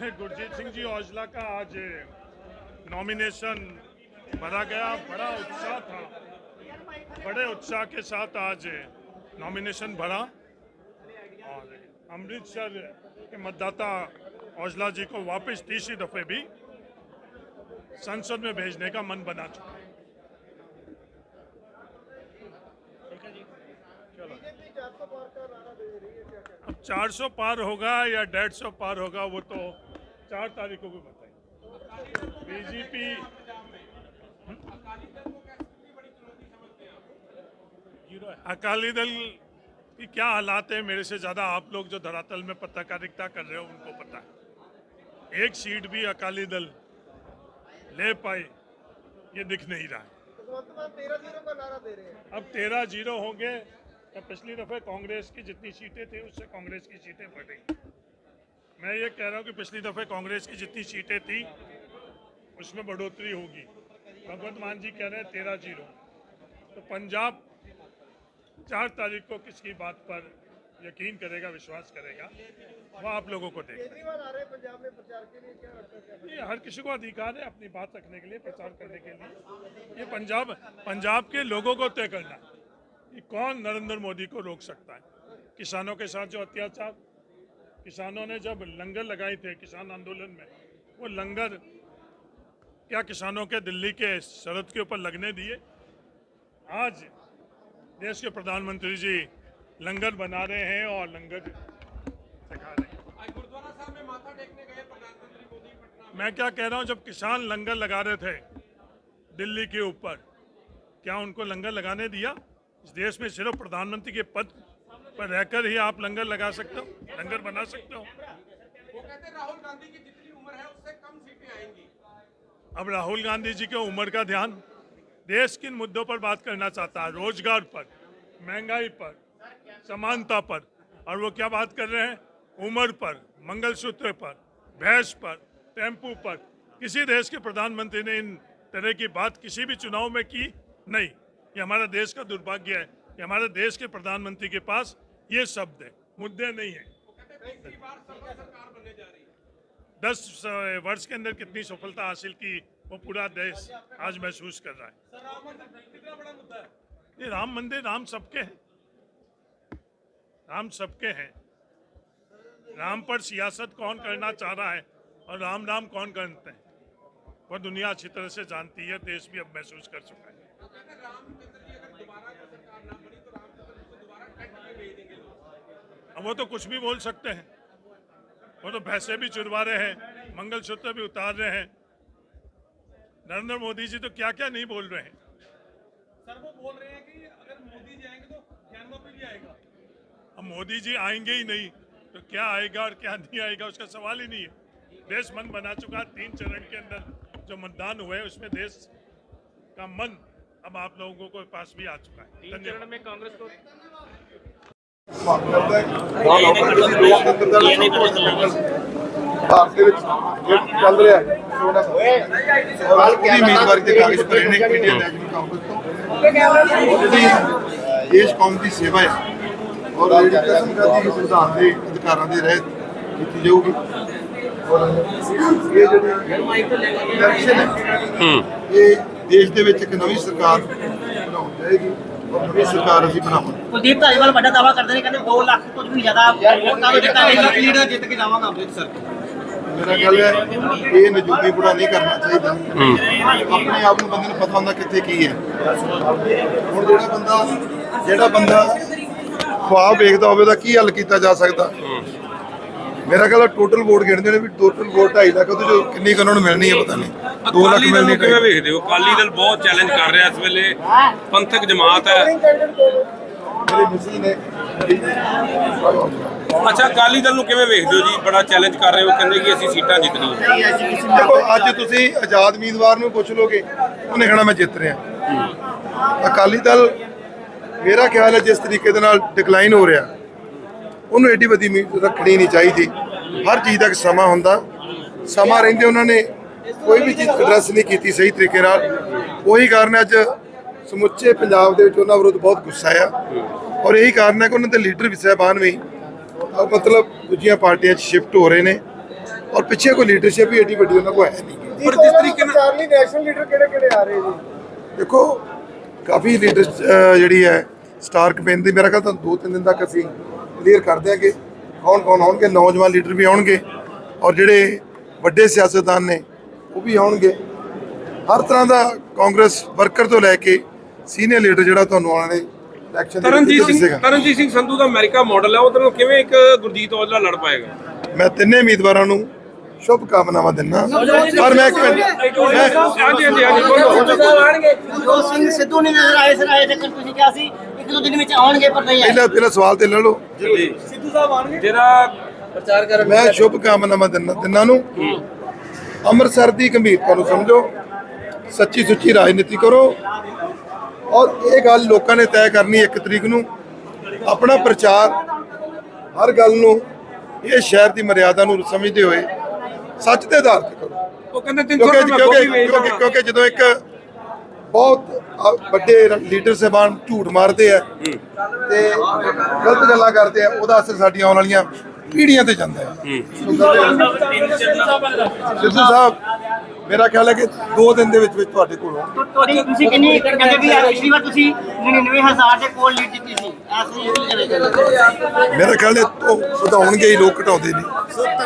गुरजीत सिंह जी, औजला का आज नॉमिनेशन भरा गया। बड़ा उत्साह था। बड़े उत्साह के साथ आज नॉमिनेशन भरा। और अमृतसर के मतदाता औजला जी को वापस तीसरी दफे भी संसद में भेजने का मन बना चुका है। अब 400 पार होगा या 150 पार होगा, वो तो चार तारीखों को बताएँगे बीजेपी अकाली दल की क्या हालात है मेरे से ज़्यादा आप लोग जो धरातल में पत्रकारिता कर रहे हो उनको पता है। एक सीट भी अकाली दल ले पाए ये दिख नहीं रहा है। अब तेरह ज़ीरो होंगे तो पिछली दफे कांग्रेस की जितनी सीटें थी उससे कांग्रेस की सीटें बढ़ी मैं ये कह रहा हूँ कि पिछली दफे कांग्रेस की जितनी सीटें थी उसमें बढ़ोतरी होगी। भगवंत मान जी कह रहे हैं तेरह ज़ीरो। तो पंजाब चार तारीख को किसकी बात पर यकीन करेगा विश्वास करेगा वो आप लोगों को क्या ये हर किसी को अधिकार है अपनी बात रखने के लिए प्रचार करने के लिए। ये पंजाब पंजाब के लोगों को तय करना कि कौन नरेंद्र मोदी को रोक सकता है। किसानों के साथ जो अत्याचार किसानों ने जब लंगर लगाए थे किसान आंदोलन में वो लंगर क्या किसानों के दिल्ली के सरहद के ऊपर लगने दिए? आज देश के प्रधानमंत्री जी लंगर बना रहे हैं और लंगर सिखा रहे हैं। गुरुद्वारा साहब में माथा टेकने गए प्रधानमंत्री मोदी पटना मैं क्या कह रहा हूँ जब किसान लंगर लगा रहे थे दिल्ली के ऊपर क्या उनको लंगर लगाने दिया? इस देश में सिर्फ़ प्रधानमंत्री के पद पर रहकर ही आप लंगर लगा सकते हो लंगर बना सकते हो। वो कहते राहुल गांधी की जितनी उम्र है उससे कम सीटें आएँगी। अब राहुल गांधी जी के उम्र का ध्यान देश किन मुद्दों पर बात करना चाहता है? रोज़गार पर महँगाई पर समानता पर। और वो क्या बात कर रहे हैं? उम्र पर मंगलसूत्र पर भैंस पर टेंपू पर। किसी देश के प्रधानमंत्री ने इन तरह की बात किसी भी चुनाव में की नहीं। ये हमारा देश का दुर्भाग्य है। कि हमारे देश के प्रधानमंत्री के पास ये शब्द है, मुद्दे नहीं है। दस वर्ष के अंदर कितनी सफलता हासिल की, वो पूरा देश आज महसूस कर रहा है है। ये राम मंदिर, राम सबके हैं। राम सबके हैं। राम पर सियासत कौन करना चाह रहा है और राम राम कौन करते हैं, वो दुनिया अच्छी तरह से जानती है, देश भी अब महसूस कर चुका है वो कहते हैं रामचंद्र जी अगर दोबारा कोई सरकार ना बनी तो रामचंद्र जी को दोबारा टेंट में भेज देंगे लोग अब वो तो कुछ भी बोल सकते हैं। वो तो भैंसे भी चुरवा रहे हैं मंगलसूत्र भी उतार रहे हैं। नरेंद्र मोदी जी तो क्या क्या नहीं बोल रहे हैं। सर वो बोल रहे हैं कि अगर मोदी जी आएँगे तो ज्ञानवापी भी आएगा। अब मोदी जी आएँगे ही नहीं तो क्या आएगा और क्या नहीं आएगा उसका सवाल ही नहीं है। देश मन बना चुका है तीन चरण के अंदर जो मतदान हुए उसमें देश का मन अब आप लोगों के पास भी आ चुका है। धन्यवाद में कांग्रेस को ਭਾਰਤ ਦੇ ਵਿੱਚ ਜਿਹੜਾ ਚੱਲ ਰਿਹਾ ਹੈ ਚੋਣਾਂ ਦਾ ਉਹਦੀ ਉਮੀਦਵਾਰੀ ਦੇ ਕਾਗਜ਼ ਭਰੇ ਨੇ ਇੰਡੀਅਨ ਨੈਸ਼ਨਲ ਕਾਂਗਰਸ ਤੋਂ ਉਹ ਜਿਹੜੀ ਦੇਸ਼ ਕੌਮ ਦੀ ਸੇਵਾ ਹੈ ਔਰ ਜਿਹੜੀ ਕਸਮ ਕਰਦੀ ਹੈ ਸੰਵਿਧਾਨ ਦੇ ਅਧਿਕਾਰਾਂ ਦੇ ਰਹਿਤ ਕੀਤੀ ਜਾਊਗੀ ਔਰ ਇਹ ਜਿਹੜੀ ਇਲੈਕਸ਼ਨ ਹੈ। ਇਹ ਦੇਸ਼ ਦੇ ਵਿੱਚ ਇੱਕ ਨਵੀਂ ਸਰਕਾਰ ਬਣਾਉਣ ਜਾਏਗੀ। ਔਰ ਨਵੀਂ ਸਰਕਾਰ ਅਸੀਂ ਬਣਾਵਾਂਗੇ। ਕੁਲਦੀਪ ਧਾਲੀਵਾਲ ਵੱਡਾ ਦਾਵਾ ਕਰਦੇ ਨੇ ਕਹਿੰਦੇ 2 ਲੱਖ ਤੋਂ ਵੀ ਜ਼ਿਆਦਾ ਵੋਟਾਂ ਵਿੱਚ ਜਿੱਤਾਂਗੇ। ਲੀਡਰ ਜਿੱਤ ਕੇ ਜਾਵਾਂਗਾ ਅੰਮ੍ਰਿਤਸਰ। ਮੇਰਾ ਗੱਲ ਹੈ ਇਹ ਨਜੂਬੀ ਬੁੜਾ ਨਹੀਂ ਕਰਨਾ ਚਾਹੀਦਾ। ਆਪਣੇ ਆਪ ਨੂੰ ਬੰਦੇ ਨੂੰ ਪਤਾ ਹੁੰਦਾ ਕਿੱਥੇ ਕੀ ਹੈ। ਹੁਣ ਜਿਹੜਾ ਬੰਦਾ ਜਿਹੜਾ ਬੰਦਾ ਖੁਆਬ ਵੇਖਦਾ ਹੋਵੇ ਉਹਦਾ ਕੀ ਹੱਲ ਕੀਤਾ ਜਾ ਸਕਦਾ? ਮੇਰਾ ਖਿਆਲ ਟੋਟਲ ਵੋਟ ਗਿਣਦੇ ਨੇ ਵੀ ਟੋਟਲ ਵੋਟ 2.5 ਲੱਖ ਉਹਦੇ ਚੋਂ ਕਿੰਨੀ ਕੁ ਉਹਨਾਂ ਨੂੰ ਮਿਲਣੀ ਹੈ ਪਤਾ ਨਹੀਂ। 2 ਲੱਖ ਅਕਾਲੀ ਦਲ ਮਿਲਣੀ ਨੂੰ ਕਿਵੇਂ ਵੇਖਦੇ ਹੋ? ਅਕਾਲੀ ਦਲ ਬਹੁਤ ਚੈਲੰਜ ਕਰ ਰਿਹਾ ਇਸ ਵੇਲੇ। ਪੰਥਕ ਜਮਾਤ ਹੈ। ਮੇਰੇ ਮਿਸੀ ਨੇ ਅੱਛਾ ਅਕਾਲੀ ਦਲ ਨੂੰ ਕਿਵੇਂ ਵੇਖਦੇ ਹੋ ਜੀ? ਬੜਾ ਚੈਲੰਜ ਕਰ ਰਹੇ ਹੋ ਕਹਿੰਦੇ ਕਿ ਅਸੀਂ ਸੀਟਾਂ ਜਿੱਤਣੀਆਂ। ਦੇਖੋ ਅੱਜ ਤੁਸੀਂ ਆਜ਼ਾਦ ਉਮੀਦਵਾਰ ਨੂੰ ਪੁੱਛ ਲੋਗੇ ਉਹਨੇ ਕਹਿਣਾ ਮੈਂ ਜਿੱਤ ਰਿਹਾ। ਅਕਾਲੀ ਦਲ ਮੇਰਾ ਖਿਆਲ ਹੈ ਜਿਸ ਤਰੀਕੇ ਦੇ ਨਾਲ ਡਿਕਲਾਈਨ ਹੋ ਰਿਹਾ ਉਹਨੂੰ ਏਡੀ ਵੱਡੀ ਉਮੀਦ ਰੱਖਣੀ ਨਹੀਂ ਚਾਹੀਦੀ। ਹਰ ਚੀਜ਼ ਦਾ ਇੱਕ ਸਮਾਂ ਹੁੰਦਾ। ਸਮਾਂ ਰਹਿੰਦੇ ਉਹਨਾਂ ਨੇ ਕੋਈ ਵੀ ਚੀਜ਼ ਐਡਰੈਸ ਨਹੀਂ ਕੀਤੀ ਸਹੀ ਤਰੀਕੇ ਨਾਲ। ਉਹੀ ਕਾਰਨ ਹੈ ਅੱਜ ਸਮੁੱਚੇ ਪੰਜਾਬ ਦੇ ਵਿੱਚ ਉਹਨਾਂ ਵਿਰੁੱਧ ਬਹੁਤ ਗੁੱਸਾ ਆ। ਔਰ ਇਹੀ ਕਾਰਨ ਹੈ ਕਿ ਉਹਨਾਂ ਦੇ ਲੀਡਰ ਵੀ ਸਾਹਿਬਾਨ ਵੀ। ਮਤਲਬ ਦੂਜੀਆਂ ਪਾਰਟੀਆਂ 'ਚ ਸ਼ਿਫਟ ਹੋ ਰਹੇ ਨੇ। ਔਰ ਪਿੱਛੇ ਕੋਈ ਲੀਡਰਸ਼ਿਪ ਵੀ ਏਡੀ ਵੱਡੀ ਉਹਨਾਂ ਕੋਲ ਹੈ ਨਹੀਂ। ਪਰ ਜਿਸ ਤਰੀਕੇ ਨਾਲ ਚਾਰਲੀ ਨੈਸ਼ਨਲ ਲੀਡਰ ਕਿਹੜੇ ਕਿਹੜੇ ਆ ਰਹੇ ਜੀ ਦੇਖੋ ਕਾਫੀ ਲੀਡਰ ਜਿਹੜੀ ਹੈ ਸਟਾਰ ਕੈਂਪੇਨ ਦੀ। ਮੇਰਾ ਖਿਆਲ ਤਾਂ ਦੋ ਤਿੰਨ ਦਿਨ ਤੱਕ ਅਸੀਂ ਕਲੀਅਰ ਕਰ ਦਿਆਂਗੇ। ਕੌਣ ਕੌਣ ਆਉਣਗੇ ਨੌਜਵਾਨ ਲੀਡਰ ਵੀ ਆਉਣਗੇ ਔਰ ਜਿਹੜੇ ਵੱਡੇ ਸਿਆਸਤਦਾਨ ਨੇ ਉਹ ਵੀ ਆਉਣਗੇ। ਹਰ ਤਰ੍ਹਾਂ ਦਾ ਕਾਂਗਰਸ ਵਰਕਰ ਤੋਂ ਲੈ ਕੇ ਸੀਨੀਅਰ ਲੀਡਰ ਜਿਹੜਾ ਤੁਹਾਨੂੰ ਆਉਣ ਵਾਲੇ ਇਲੈਕਸ਼ਨ ਦੇ ਤਰਨਜੀਤ ਸਿੰਘ ਤਰਨਜੀਤ ਸਿੰਘ ਸੰਧੂ ਦਾ ਅਮਰੀਕਾ ਮਾਡਲ ਹੈ ਉਹਦੇ ਨਾਲ ਕਿਵੇਂ ਇੱਕ ਗੁਰਜੀਤ ਔਜਲਾ ਲੜ ਪਾਏਗਾ? ਮੈਂ ਤਿੰਨੇ ਉਮੀਦਵਾਰਾਂ ਨੂੰ ਸ਼ੁਭ ਕਾਮਨਾਵਾਂ ਦਿੰਦਾ ਪਰ ਮੈਂ ਇੱਕ ਮਿੰਟ ਹਾਂਜੀ ਹਾਂਜੀ ਹਾਂਜੀ ਬੋਲੋ। ਸਿੰਘ ਸਿੱਧੂ ਨਹੀਂ ਨਜ਼ਰ ਆਏ ਸਰ ਆਏ ਤੱਕ ਤੁਸੀਂ ਕਿਹਾ ਸੀ। ਇੱਕ ਦੋ ਦਿਨ ਵਿੱਚ ਆਉਣਗੇ ਪਰ ਨਹੀਂ ਆਏ। ਪਹਿਲਾਂ ਪਹਿਲਾਂ ਸਵਾਲ ਤੇ ਲੈ ਲਓ। ਜੀ। ਜਿਹੜਾ ਮੈਂ ਸ਼ੁਭ ਕਾਮਨਾਵਾਂ ਦਿੰਦਾ ਤਿੰਨਾਂ ਨੂੰ। ਅੰਮ੍ਰਿਤਸਰ ਦੀ ਗੰਭੀਰਤਾ ਨੂੰ ਸਮਝੋ। ਸੱਚੀ ਸੁੱਚੀ ਰਾਜਨੀਤੀ ਕਰੋ। ਔਰ ਇਹ ਗੱਲ ਲੋਕਾਂ ਨੇ ਤੈਅ ਕਰਨੀ ਇੱਕ ਤਰੀਕ ਨੂੰ। ਆਪਣਾ ਪ੍ਰਚਾਰ ਹਰ ਗੱਲ ਨੂੰ ਇਹ ਸ਼ਹਿਰ ਦੀ ਮਰਿਆਦਾ ਨੂੰ ਸਮਝਦੇ ਹੋਏ ਸੱਚ ਦੇ ਆਧਾਰ ਤੇ ਕਰੋ। ਉਹ ਕਹਿੰਦੇ 300 ਕਿਉਂਕਿ ਰੁਪਏ ਮੈਂ ਕਿਉਂਕਿ ਗੋਭੀ ਵੇਚਦਾ ਕਿਉਂਕਿ ਕਿਉਂਕਿ ਜਦੋਂ ਇੱਕ ਬਹੁਤ ਅ, ਵੱਡੇ ਲੀਡਰ ਸਾਹਿਬਾਨ ਝੂਠ ਮਾਰਦੇ ਆ ਤੇ ਗਲਤ ਗੱਲਾਂ ਕਰਦੇ ਆ ਉਹਦਾ ਅਸਰ ਸਾਡੀਆਂ ਆਉਣ ਵਾਲੀਆਂ ਪੀੜ੍ਹੀਆਂ ਤੇ ਜਾਂਦਾ ਹੈ। ਸਿੱਧੂ ਸਾਹਿਬ ਮੇਰਾ ਖਿਆਲ ਹੈ ਕਿ 2 ਦਿਨ ਦੇ ਵਿੱਚ ਵਿੱਚ ਤੁਹਾਡੇ ਕੋਲ ਹੋਣਗੇ। ਤੁਹਾਡੀ ਤੁਸੀਂ ਕਿੰਨੀ ਕਹਿੰਦੇ ਵੀ ਪਿਛਲੀ ਵਾਰ ਤੁਸੀਂ 99000 ਦੇ ਕੋਲ ਲੀਡ ਦਿੱਤੀ ਸੀ। ਐਸੇ ਹੀ ਕਰੇਗਾ ਮੇਰਾ ਖਿਆਲ ਹੈ ਉਹ ਵਧਾਉਣਗੇ ਹੀ ਲੋਕ ਘਟਾਉਂਦੇ ਨਹੀਂ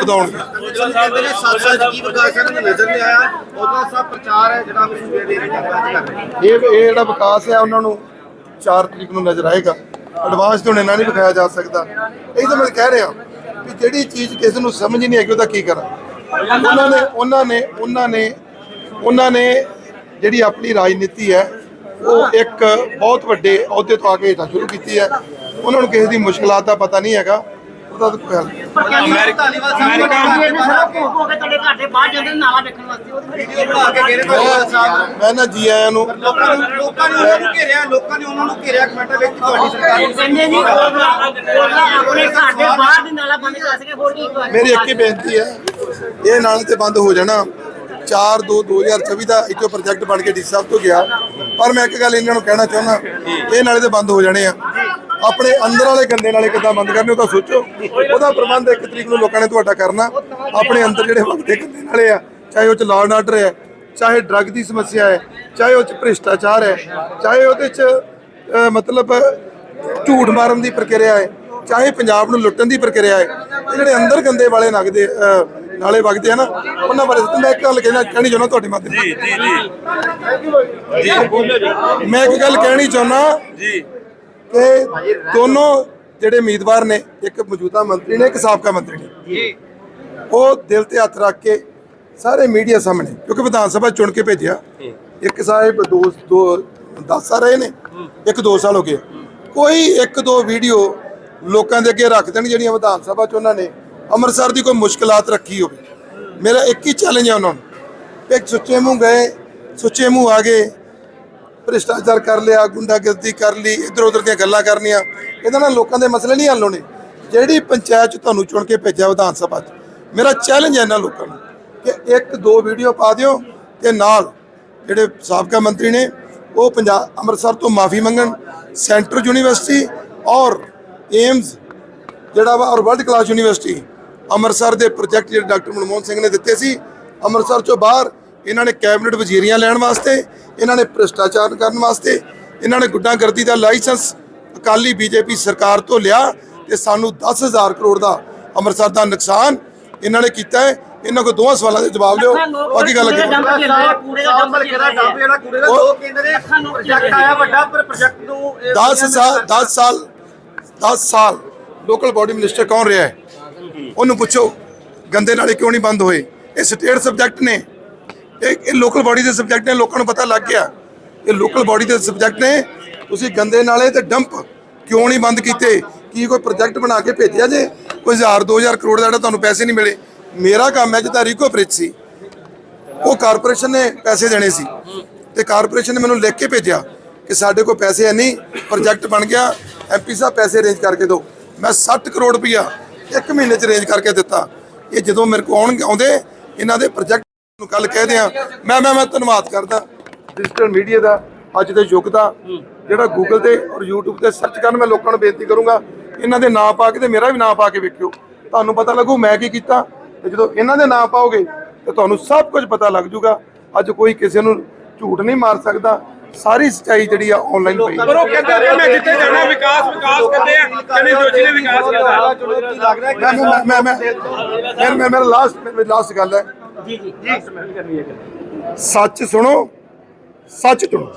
ਵਧਾਉਣਗੇ। ਕਹਿੰਦੇ ਨੇ ਸੱਤ ਸਾਲ ਕੀ ਵਿਕਾਸ ਇਹਨਾਂ ਨੂੰ ਨਜ਼ਰ ਨਹੀਂ ਆਇਆ ਉਹਦਾ ਸਭ ਪ੍ਰਚਾਰ ਹੈ ਜਿਹੜਾ ਤੁਸੀਂ ਦੇ ਰਹੇ ਨੇ ਇਹ ਇਹ ਜਿਹੜਾ ਵਿਕਾਸ ਹੈ ਉਹਨਾਂ ਨੂੰ 4 ਤਰੀਕ ਨੂੰ ਨਜ਼ਰ ਆਏਗਾ। ਐਡਵਾਂਸ ਤੋਂ ਇਹਨਾਂ ਨਹੀਂ ਵਿਖਾਇਆ ਜਾ ਸਕਦਾ। ਇਹ ਤਾਂ ਮੈਂ ਕਹਿ ਰਿਹਾ ਕਿ ਜਿਹੜੀ ਚੀਜ਼ ਕਿਸੇ ਨੂੰ ਸਮਝ ਨਹੀਂ ਆਏਗੀ ਉਹਦਾ ਕੀ ਕਰਾਂ? ਉਹਨਾਂ ਨੇ ਉਹਨਾਂ ਨੇ ਉਹਨਾਂ ਨੇ ਉਹਨਾਂ ਨੇ ਜਿਹੜੀ ਆਪਣੀ ਰਾਜਨੀਤੀ ਹੈ ਉਹ ਇੱਕ ਬਹੁਤ ਵੱਡੇ ਅਹੁਦੇ ਤੋਂ ਆ ਕੇ ਹੇਠਾਂ ਸ਼ੁਰੂ ਕੀਤੀ ਹੈ। ਉਹਨਾਂ ਨੂੰ ਕਿਸੇ ਦੀ ਮੁਸ਼ਕਲਾਂ ਦਾ ਪਤਾ ਨਹੀਂ ਹੈਗਾ। ਤਾਂ ਕੋਈ ਹੱਲ ਨਹੀਂ ਅਮਰੀਕਾ ਅਮਰੀਕਾ ਹੋ ਕੇ ਤੁਹਾਡੇ ਘਰ ਦੇ ਬਾਹਰ ਜਾਂਦੇ ਨੇ ਨਾਲਾ ਵੇਖਣ ਵਾਸਤੇ ਉਹ ਵੀਡੀਓ ਬਣਾ ਕੇ ਗਏ ਨੇ ਭਗਵਾਨ ਸਾਹਿਬ ਮੈਂ ਨਾ ਜੀ ਆਇਆਂ ਨੂੰ। ਲੋਕਾਂ ਨੂੰ ਲੋਕਾਂ ਨੇ ਉਹਨਾਂ ਨੂੰ ਘੇਰਿਆ ਲੋਕਾਂ ਨੇ ਉਹਨਾਂ ਨੂੰ ਘੇਰਿਆ ਕਮੈਂਟਾਂ ਵਿੱਚ ਤੁਹਾਡੀ ਸਰਕਾਰ ਨੂੰ ਕਹਿੰਦੇ ਜੀ ਉਹਨਾਂ ਆਪਣੇ ਘਰ ਦੇ ਬਾਹਰ ਦੀ ਨਾਲਾ ਬੰਦ ਕਰ ਸਕੇ ਹੋਰ ਕੀ ਮੇਰੀ ਇੱਕ ਹੀ ਬੇਨਤੀ ਹੈ ਇਹ ਨਾਲੇ ਤੇ ਬੰਦ ਹੋ ਜਾਣਾ। 4 2 2024 ਦਾ ਇੱਕੋ ਪ੍ਰੋਜੈਕਟ ਬਣ ਕੇ ਡੀ ਸਾਹਿਬ ਤੋਂ ਗਿਆ। ਪਰ ਮੈਂ ਇੱਕ ਗੱਲ ਇਹਨਾਂ ਨੂੰ ਕਹਿਣਾ ਚਾਹੁੰਦਾ ਇਹ ਨਾਲੇ ਤੇ ਬੰਦ ਹੋ ਜਾਣੇ ਆ। ਆਪਣੇ ਅੰਦਰ ਵਾਲੇ ਗੰਦੇ ਨਾਲੇ ਕਿੱਦਾਂ ਬੰਦ ਕਰਨੇ ਉਹ ਤਾਂ ਸੋਚੋ। ਉਹਦਾ ਪ੍ਰਬੰਧ ਇੱਕ ਤਰੀਕ ਨੂੰ ਲੋਕਾਂ ਨੇ ਤੁਹਾਡਾ ਕਰਨਾ। ਆਪਣੇ ਅੰਦਰ ਜਿਹੜੇ ਵਗਦੇ ਗੰਦੇ ਨਾਲੇ ਆ ਚਾਹੇ ਉਹ ਚ ਲਾਅ ਐਂਡ ਆਰਡਰ ਹੈ ਚਾਹੇ ਡਰੱਗ ਦੀ ਸਮੱਸਿਆ ਹੈ ਚਾਹੇ ਉਹ ਚ ਭ੍ਰਿਸ਼ਟਾਚਾਰ ਹੈ ਚਾਹੇ ਉਹਦੇ ਚ ਮਤਲਬ ਝੂਠ ਮਾਰਨ ਦੀ ਪ੍ਰਕਿਰਿਆ ਹੈ ਚਾਹੇ ਪੰਜਾਬ ਨੂੰ ਲੁੱਟਣ ਦੀ ਪ੍ਰਕਿਰਿਆ ਹੈ ਇਹ ਜਿਹੜੇ ਅੰਦਰ ਗੰਦੇ ਵਾਲੇ ਨਗਦੇ ਨਾਲੇ ਵਗਦੇ ਆ ਨਾ ਉਹਨਾਂ ਬਾਰੇ ਮੈਂ ਇੱਕ ਗੱਲ ਕਹਿਣਾ ਕਹਿਣੀ ਚਾਹੁੰਦਾ ਤੁਹਾਡੇ ਮਾਧਿਅਮ ਜੀ ਜੀ ਜੀ। ਮੈਂ ਇੱਕ ਗੱਲ ਕਹਿਣੀ ਚਾਹੁੰਦਾ ਜੀ। ਕਿ ਦੋਨੋਂ ਜਿਹੜੇ ਉਮੀਦਵਾਰ ਨੇ ਇੱਕ ਮੌਜੂਦਾ ਮੰਤਰੀ ਨੇ ਇੱਕ ਸਾਬਕਾ ਮੰਤਰੀ ਨੇ। ਜੀ। ਉਹ ਦਿਲ ਤੇ ਹੱਥ ਰੱਖ ਕੇ ਸਾਰੇ ਮੀਡੀਆ ਸਾਹਮਣੇ ਕਿਉਂਕਿ ਵਿਧਾਨ ਸਭਾ ਚੁਣ ਕੇ ਭੇਜਿਆ। ਇੱਕ ਸਾਹਿਬ ਦੋ ਦੋ 10 ਸਾਲ ਰਹੇ ਨੇ ਇੱਕ 2 ਸਾਲ ਹੋ ਗਏ। ਕੋਈ ਇੱਕ ਦੋ ਵੀਡੀਓ ਲੋਕਾਂ ਦੇ ਅੱਗੇ ਰੱਖ ਦੇਣ ਜਿਹੜੀਆਂ ਵਿਧਾਨ ਸਭਾ ਚ ਉਹਨਾਂ ਨੇ। ਅੰਮ੍ਰਿਤਸਰ ਦੀ ਕੋਈ ਮੁਸ਼ਕਲਾਤ ਰੱਖੀ ਹੋਵੇ। ਮੇਰਾ ਇੱਕ ਹੀ ਚੈਲੰਜ ਹੈ ਉਹਨਾਂ ਨੂੰ। ਇੱਕ ਸੁੱਚੇ ਮੂੰਹ ਗਏ ਸੁੱਚੇ ਮੂੰਹ ਆ ਗਏ। ਭ੍ਰਿਸ਼ਟਾਚਾਰ ਕਰ ਲਿਆ, ਗੁੰਡਾਗਰਦੀ ਕਰ ਲਈ ਇਧਰ ਉਧਰ ਦੀਆਂ ਗੱਲਾਂ ਕਰਨੀਆਂ। ਇਹਦੇ ਨਾਲ ਲੋਕਾਂ ਦੇ ਮਸਲੇ ਨਹੀਂ ਹੱਲ ਹੋਣੇ। ਜਿਹੜੀ ਪੰਚਾਇਤ ਚ ਤੁਹਾਨੂੰ ਚੁਣ ਕੇ ਭੇਜਿਆ ਵਿਧਾਨ ਸਭਾ 'ਚ, ਮੇਰਾ ਚੈਲੰਜ ਹੈ ਇਹਨਾਂ ਲੋਕਾਂ ਨੂੰ ਕਿ ਇੱਕ, ਦੋ ਵੀਡੀਓ ਪਾ ਦਿਓ ਤੇ ਨਾਲ ਜਿਹੜੇ ਸਾਬਕਾ ਮੰਤਰੀ ਨੇ, ਉਹ ਪੰਜਾਬ, ਅੰਮ੍ਰਿਤਸਰ ਤੋਂ ਮਾਫੀ ਮੰਗਣ, ਸੈਂਟਰ ਯੂਨੀਵਰਸਿਟੀ ਔਰ ਏਮਸ ਜਿਹੜਾ ਵਾ, ਔਰ ਵਰਲਡ ਕਲਾਸ ਯੂਨੀਵਰਸਿਟੀ, ਅੰਮ੍ਰਿਤਸਰ ਦੇ ਪ੍ਰੋਜੈਕਟ ਜਿਹੜੇ ਡਾਕਟਰ ਮਨਮੋਹਨ ਸਿੰਘ ਨੇ ਦਿੱਤੇ ਸੀ, ਅੰਮ੍ਰਿਤਸਰ ਤੋਂ ਬਾਹਰ ਇਹਨਾਂ ਨੇ ਕੈਬਨਿਟ ਵਜ਼ੀਰੀਆਂ ਲੈਣ ਵਾਸਤੇ ਇਹਨਾਂ ਨੇ ਭ੍ਰਿਸ਼ਟਾਚਾਰ ਕਰਨ ਵਾਸਤੇ ਇਹਨਾਂ ਨੇ ਗੁੱਡਾਗਰਦੀ ਦਾ ਲਾਇਸੈਂਸ ਅਕਾਲੀ ਬੀਜੇਪੀ ਸਰਕਾਰ ਤੋਂ ਲਿਆ ਤੇ ਸਾਨੂੰ 10000 ਕਰੋੜ ਦਾ ਅੰਮ੍ਰਿਤਸਰ ਦਾ ਨੁਕਸਾਨ ਇਹਨਾਂ ਨੇ ਕੀਤਾ ਹੈ। ਇਹਨਾਂ ਕੋ ਦੋਵਾਂ ਸਵਾਲਾਂ ਦੇ ਜਵਾਬ ਦਿਓ। ਬਾਕੀ ਗੱਲ ਅੱਗੇ ਕੂੜੇ ਦਾ ਡੰਪ ਕਿਹੜਾ ਡੱਬ ਜਿਹੜਾ ਕੂੜੇ ਦਾ ਉਹ- ਦੋ ਕੇਂਦਰ ਦੇ ਪ੍ਰੋਜੈਕਟ ਆਇਆ ਵੱਡਾ ਪਰ ਪ੍ਰੋਜੈਕਟ ਨੂੰ ਇਹ 10 ਸਾਲ 10 ਸਾਲ 10 ਸਾਲ ਲੋਕਲ ਬਾਡੀ ਮਿਨਿਸਟਰ ਕੌਣ ਰਿਹਾ ਹੈ? ਉਹਨੂੰ ਪੁੱਛੋ। ਗੰਦੇ ਨਾਲੇ ਕਿਉਂ ਨਹੀਂ ਬੰਦ ਹੋਏ? ਇਹ ਸਟੇਟ ਸਬਜੈਕਟ ਨੇ। ਇਹ ਇਹ ਲੋਕਲ ਬਾਡੀ ਦੇ ਸਬਜੈਕਟ ਨੇ, ਲੋਕਾਂ ਨੂੰ ਪਤਾ ਲੱਗ ਗਿਆ। ਇਹ ਲੋਕਲ ਬਾਡੀ ਦੇ ਸਬਜੈਕਟ ਨੇ, ਤੁਸੀਂ ਗੰਦੇ ਨਾਲੇ ਤੇ ਡੰਪ ਕਿਉਂ ਨਹੀਂ ਬੰਦ ਕੀਤੇ? ਕੀ ਕੋਈ ਪ੍ਰੋਜੈਕਟ ਬਣਾ ਕੇ ਭੇਜਿਆ ਜੇ? ਕੋਈ 1000 2000 ਕਰੋੜ ਦਾ ਜਿਹੜਾ ਤੁਹਾਨੂੰ ਪੈਸੇ ਨਹੀਂ ਮਿਲੇ। ਮੇਰਾ ਕੰਮ ਹੈ ਜਿੱਦਾਂ ਰੀਕੋ ਬ੍ਰਿਜ ਸੀ। ਉਹ ਕਾਰਪੋਰੇਸ਼ਨ ਨੇ ਪੈਸੇ ਦੇਣੇ ਸੀ। ਤੇ ਕਾਰਪੋਰੇਸ਼ਨ ਨੇ ਮੈਨੂੰ ਲਿਖ ਕੇ ਭੇਜਿਆ ਕਿ ਸਾਡੇ ਕੋਲ ਪੈਸੇ ਹੈ ਨਹੀਂ ਪ੍ਰੋਜੈਕਟ ਬਣ ਗਿਆ। ਐਮਪੀ ਸਾਹਿਬ ਪੈਸੇ ਅਰੇਂਜ ਕਰਕੇ ਦਿਓ। ਮੈਂ 60 ਕਰੋੜ ਰੁਪਇਆ ਇੱਕ ਮਹੀਨੇ ਚ ਅਰੇਂਜ ਕਰਕੇ ਦਿੱਤਾ। ਇਹ ਜਦੋਂ ਮੇਰੇ ਕੋਲ ਆਉਣ ਆਉਂਦੇ, ਇਹਨਾਂ ਦੇ ਪ੍ਰੋਜੈਕਟ ਨੂੰ ਕੱਲ ਕਹਿ ਦਿਆਂ। ਮੈਂ ਮੈਂ ਮੈਂ ਧੰਨਵਾਦ ਕਰਦਾ। ਡਿਜੀਟਲ ਮੀਡੀਆ ਦਾ ਅੱਜ ਦੇ ਯੁੱਗ ਦਾ ਜਿਹੜਾ ਗੂਗਲ ਤੇ ਔਰ YouTube ਤੇ ਸਰਚ ਕਰਨ ਮੈਂ ਲੋਕਾਂ ਨੂੰ ਬੇਨਤੀ ਕਰੂੰਗਾ ਇਹਨਾਂ ਦੇ ਨਾਂ ਪਾ ਕੇ ਤੇ ਮੇਰਾ ਵੀ ਨਾਂ ਪਾ ਕੇ ਵੇਖਿਓ। ਤੁਹਾਨੂੰ ਪਤਾ ਲੱਗੂ ਮੈਂ ਕੀ ਕੀਤਾ। ਤੇ ਜਦੋਂ ਇਹਨਾਂ ਦੇ ਨਾਂ ਪਾਓਗੇ ਤੇ ਤੁਹਾਨੂੰ ਸਭ ਕੁਝ ਪਤਾ ਲੱਗ ਜਾਊਗਾ ਅੱਜ ਕੋਈ ਕਿਸੇ ਨੂੰ ਝੂਠ ਨਹੀਂ ਮਾਰ ਸਕਦਾ। ਸਾਰੀ ਸੱਚਾਈ ਜਿਹੜੀ ਆ ਆਨਲਾਈਨ ਪਈ ਹੈ। ਪਰ ਉਹ ਕਹਿੰਦੇ ਨੇ ਮੈਂ ਜਿੱਥੇ ਜਾਣਾ ਵਿਕਾਸ ਵਿਕਾਸ ਕਹਿੰਦੇ ਆ। ਕਹਿੰਦੇ ਜੋਸ਼ੀ ਨੇ ਵਿਕਾਸ ਕੀਤਾ ਕੀ ਲੱਗ ਰਿਹਾ ਮੈਂ ਮੈਂ ਮੈਂ ਮੈਂ ਮੈਂ ਮੈਂ ਮੇਰਾ ਲਾਸਟ ਮੇਰੀ ਲਾਸਟ ਗੱਲ ਹੈ। ਜੀ ਜੀ। ਸੱਚ ਸੁਣੋ ਸੱਚ ਸੁਣੋ